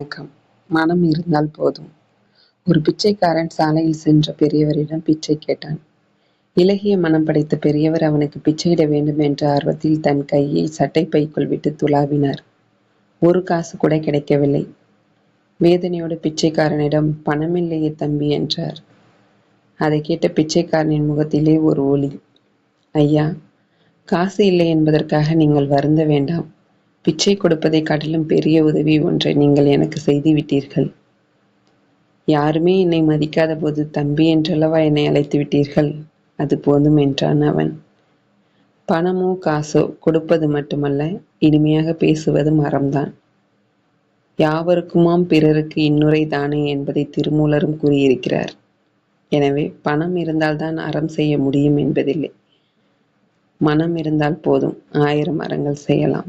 வணக்கம். மனம் இருந்தால் போதும். ஒரு பிச்சைக்காரன் சாலையில் சென்ற பெரியவரிடம் பிச்சை கேட்டான். இலகிய மனம் படைத்த பெரியவர் அவனுக்கு பிச்சையிட வேண்டும் என்ற ஆர்வத்தில் தன் கையை சட்டை பைக்குள் விட்டு துளாவினார். ஒரு காசு கூட கிடைக்கவில்லை. வேதனையோடு பிச்சைக்காரனிடம் பணமில்லையே தம்பி என்றார். அதை கேட்ட பிச்சைக்காரனின் முகத்திலே ஒரு ஒளி. ஐயா காசு இல்லை என்பதற்காக நீங்கள் வருந்த வேண்டாம். பிச்சை கொடுப்பதை காட்டிலும் பெரிய உதவி ஒன்றை நீங்கள் எனக்கு செய்து விட்டீர்கள் யாருமே என்னை மதிக்காத போது தம்பி என்றளவா என்னை அழைத்து விட்டீர்கள்? அது போதும் என்றான் அவன். பணமோ காசோ கொடுப்பது மட்டுமல்ல இனிமையாக பேசுவது மரம்தான். யாவருக்குமாம் பிறருக்கு இன்னுரை தானே என்பதை திருமூலரும் கூறியிருக்கிறார். எனவே பணம் இருந்தால்தான் அறம் செய்ய முடியும் என்பதில்லை. மனம் இருந்தால் போதும் ஆயிரம் அறங்கள் செய்யலாம்.